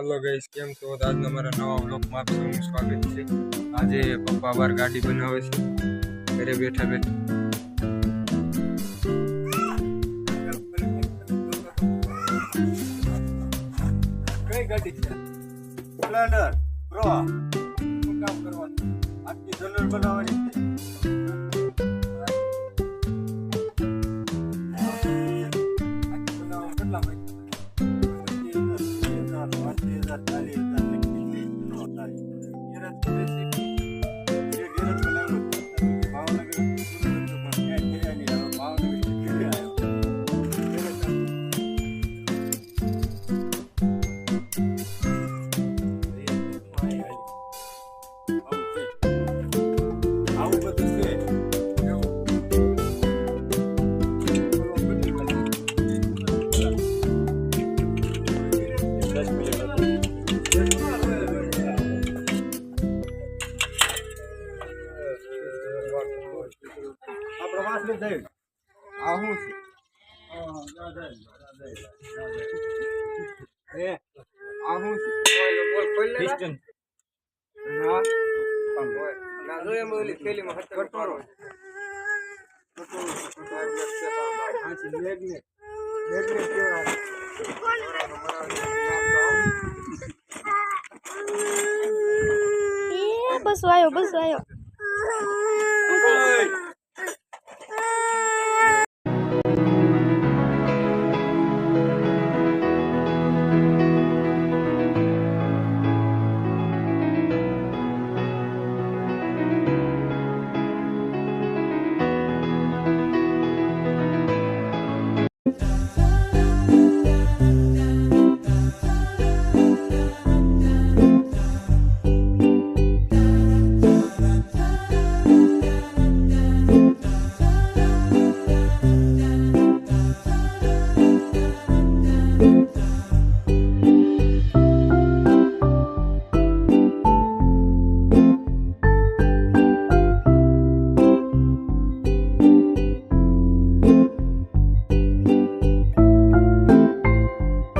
Hello guys કેમ છો? આજના મારા નવા બ્લોગમાં આપ સ્વાગત છે. આજે પપ્પા બાર ગાડી બનાવે છે. ઘરે બેઠા બેઠા. કઈ ગાડી છે? પ્લાનર પ્રો કામ કરવાનું? આખી જનરલ બનાવવાની. એ આપણે જઈ. આ હું છે. એ આ શું છે. ઓય બોલ ખોલ લે પિસ્ટન ના ના જો એમ ઓલી થેલીમાં મેગ્નેટ મેગ્નેટ કેવા બસ આવ્યો બસ આવ્યો